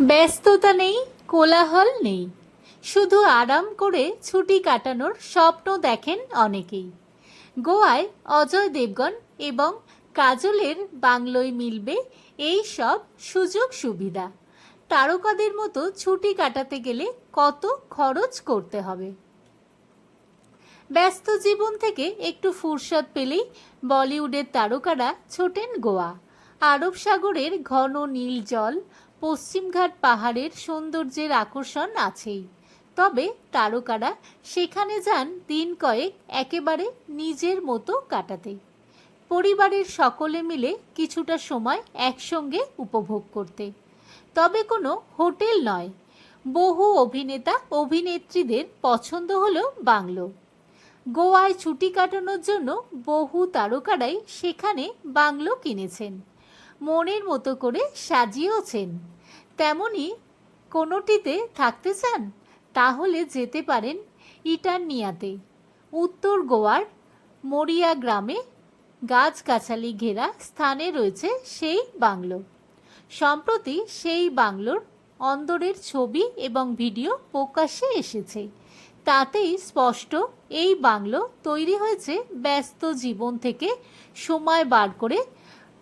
ব্যস্ততা নেই, কোলাহল নেই। শুধু আরাম করে ছুটি কাটানোর স্বপ্ন দেখেন অনেকেই। গোয়ায় অজয় দেবগন এবং কাজলের বাংলোয় মিলবে এই সব সুযোগ সুবিধা। তারকাদের মতো ছুটি কাটাতে গেলে কত খরচ করতে হবে। ব্যস্ত জীবন থেকে একটু ফুরসত পেলেই বলিউডের তারকারা ছোটেন গোয়া। আরব সাগরের ঘন নীল জল পশ্চিমঘাট পাহাড়ের সৌন্দর্যের আকর্ষণ আছেই। তবে তারকারা সেখানে যান দিন কয়েক একেবারে নিজের মতো কাটাতে। পরিবারের সকলে মিলে কিছুটা সময় একসঙ্গে উপভোগ করতে। তবে কোনো হোটেল নয়, বহু অভিনেতা অভিনেত্রীদের পছন্দ হলো বাংলো। গোয়ায় ছুটি কাটানোর জন্য বহু তারকারাই সেখানে বাংলো কিনেছেন। মনের মতো করে সাজিয়েওছেন। তেমনি কোনোটিতে থাকতে চান, তাহলে যেতে পারেন ইটারনিয়াতে উত্তর গোয়ার মরিয়া গ্রামে গাছগাছালি ঘেরা স্থানে রয়েছে সেই বাংলো। সম্প্রতি সেই বাংলোর অন্দরের ছবি এবং ভিডিও প্রকাশ্যে এসেছে। তাতেই স্পষ্ট এই বাংলো তৈরি হয়েছে ব্যস্ত জীবন থেকে সময় বার করে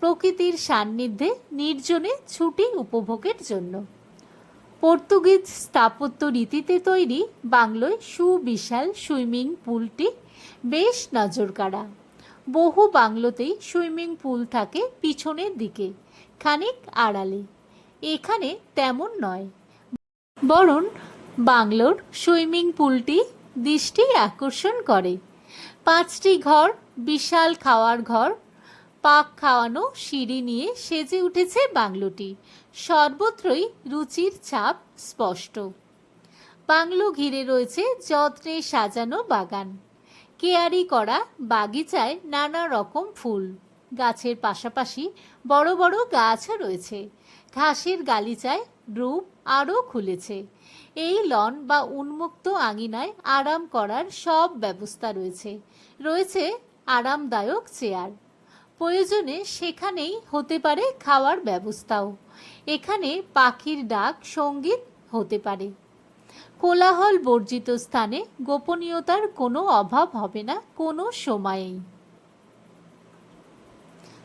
প্রকৃতির সান্নিধ্যে নির্জনে ছুটি উপভোগের জন্য। পর্তুগিজ স্থাপত্য রীতিতে তৈরি বাংলোয় সুবিশাল সুইমিং পুলটি বেশ নজরকাড়া। বহু বাংলোতেই সুইমিং পুল থাকে পিছনের দিকে, খানিক আড়ালে। এখানে তেমন নয়। বরং বাংলোর সুইমিং পুলটি দৃষ্টি আকর্ষণ করে। পাঁচটি ঘর, বিশাল খাওয়ার ঘর পাক খাওয়ানো সিঁড়ি নিয়ে সেজে উঠেছে বাংলোটি। সর্বত্রই রুচির ছাপ স্পষ্ট। বাংলো ঘিরে রয়েছে যত্নে সাজানো বাগান। কেয়ারি করা বাগিচায় নানা রকম ফুল। গাছের পাশাপাশি বড় বড় গাছও রয়েছে। ঘাসের গালিচায় রূপ আরও খুলেছে। এই লন বা উন্মুক্ত আঙিনায় আরাম করার সব ব্যবস্থা রয়েছে। রয়েছে আরামদায়ক চেয়ার। প্রয়োজনে সেখানেই হতে পারে খাওয়ার ব্যবস্থাও। এখানে পাখির ডাক সংগীত হতে পারে। কোলাহল বর্জিত স্থানে গোপনীয়তার কোনো অভাব হবে না কোনো সময়েই।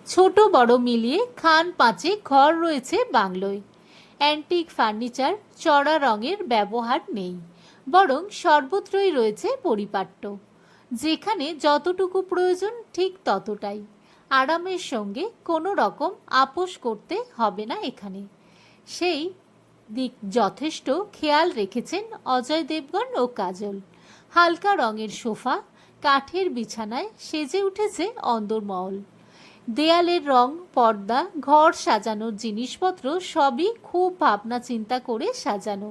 ছোট বড় মিলিয়ে খান পাঁচে ঘর রয়েছে বাংলোয়। অ্যান্টিক ফার্নিচার চড়া রঙের ব্যবহার নেই, বরং সর্বত্রই রয়েছে পরিপাট্য। যেখানে যতটুকু প্রয়োজন ঠিক ততটাই। আরামের সঙ্গে কোনো রকম আপোষ করতে হবে না এখানে। সেই দিক যথেষ্ট খেয়াল রেখেছেন অজয় দেবগন ও কাজল। হালকা রঙের সোফা, কাঠের বিছানায় সেজে উঠেছে অন্দরমহল। দেয়ালের রং, পর্দা, ঘর সাজানোর জিনিসপত্র সবই খুব ভাবনা চিন্তা করে সাজানো।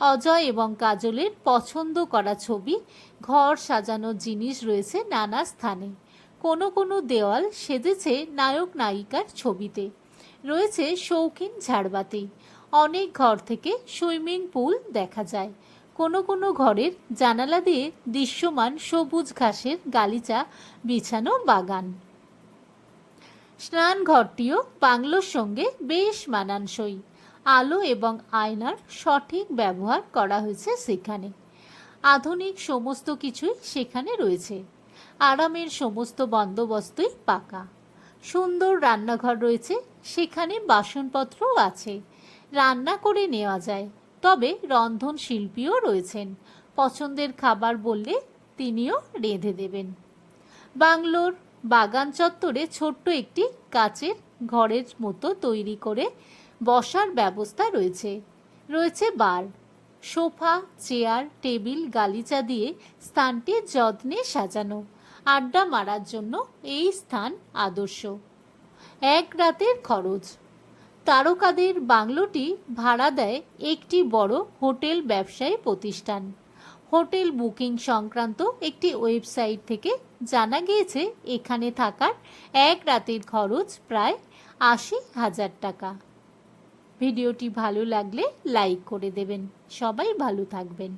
অজয় এবং কাজলের পছন্দ করা ছবি, ঘর সাজানোর জিনিস রয়েছে নানা স্থানে। কোনো কোনো দেওয়াল সেজেছে নায়ক নায়িকার ছবিতে। রয়েছে শৌখিন ঝাড়বাতি। অনেক ঘর থেকে সুইমিং পুল দেখা যায়। কোনো কোনো ঘরের জানালা দিয়ে দৃশ্যমান সবুজ ঘাসের গালিচা বিছানো বাগান। স্নানঘরটিও বাংলোর সঙ্গে বেশ মানানসই। আলো এবং আয়নার সঠিক ব্যবহার করা হয়েছে সেখানে। আধুনিক সমস্ত কিছুই সেখানে রয়েছে। আরামের সমস্ত বন্দোবস্তই পাকা। সুন্দর রান্নাঘর রয়েছে, সেখানে বাসনপত্রও আছে। রান্না করে নেওয়া যায়, তবে রন্ধন শিল্পীও রয়েছেন। পছন্দের খাবার বললে তিনিও রেঁধে দেবেন। বাংলোর বাগান চত্বরে ছোট্ট একটি কাচের ঘরের মতো তৈরি করে বসার ব্যবস্থা রয়েছে। রয়েছে বার, সোফা, চেয়ার, টেবিল, গালিচা দিয়ে স্থানটি যত্নে সাজানো। আড্ডা মারার জন্য এই স্থান আদর্শ। এক রাতের খরচ। তারকাদের বাংলোটি ভাড়া দেয় একটি বড় হোটেল ব্যবসায়ী প্রতিষ্ঠান। হোটেল বুকিং সংক্রান্ত একটি ওয়েবসাইট থেকে জানা গিয়েছে, এখানে থাকার এক রাতের খরচ প্রায় আশি হাজার টাকা। ভিডিওটি ভালো লাগলে লাইক করে দেবেন। সবাই ভালো থাকবেন।